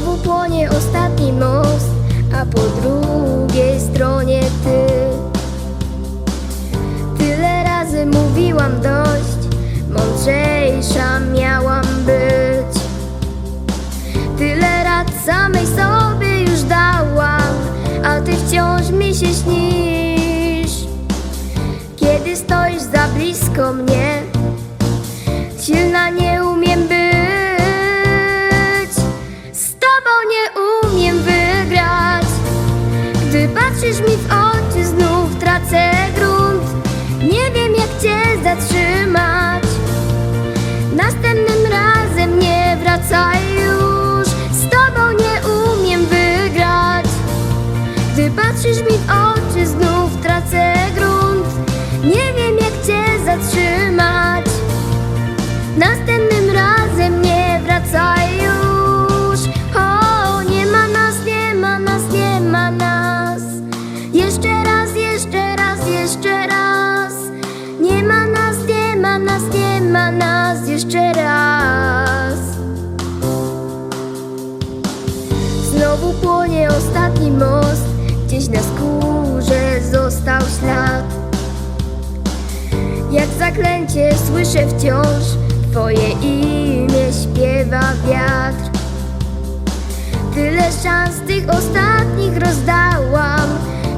Znowu płonie ostatni most, a po drugiej stronie ty. Tyle razy mówiłam dość, mądrzejsza miałam być. Tyle rad samej sobie już dałam, a ty wciąż mi się śnisz. Kiedy stoisz za blisko mnie, silna nie Gdy patrzysz mi w oczy, znów tracę grunt. Nie wiem, jak cię zatrzymać. Następnym razem nie wracaj już. Z tobą nie umiem wygrać. Gdy patrzysz mi w oczy, znów tracę grunt. Nie wiem, jak cię zatrzymać. Następnym razem gdzieś na skórze został ślad. Jak zaklęcie słyszę wciąż Twoje imię śpiewa wiatr. Tyle szans tych ostatnich rozdałam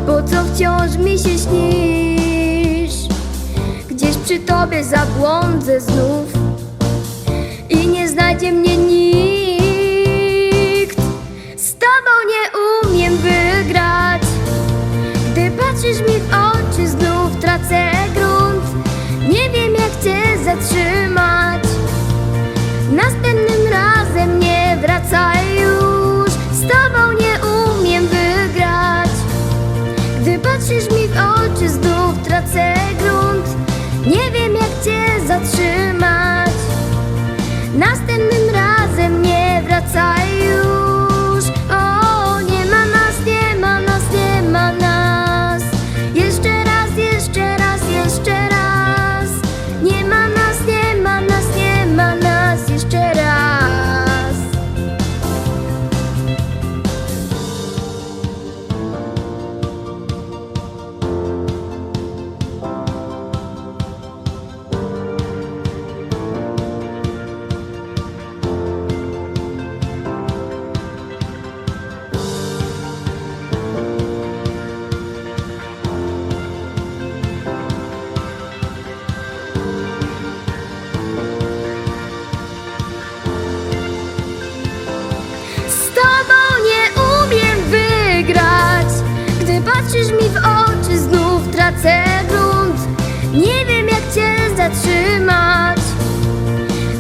Po co wciąż mi się śnisz? Gdzieś przy Tobie zabłądzę znów I nie znajdzie mnie nikt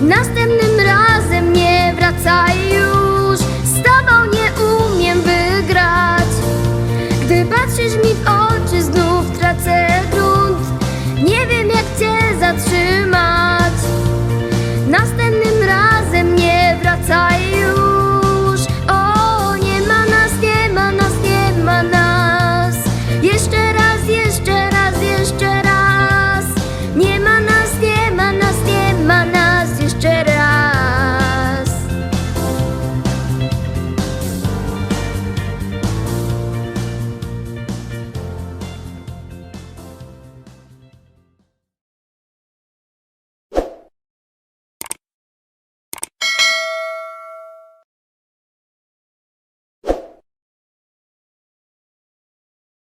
Następnym razem nie wracaj już. Z tobą nie umiem wygrać. Gdy patrzysz mi w oczy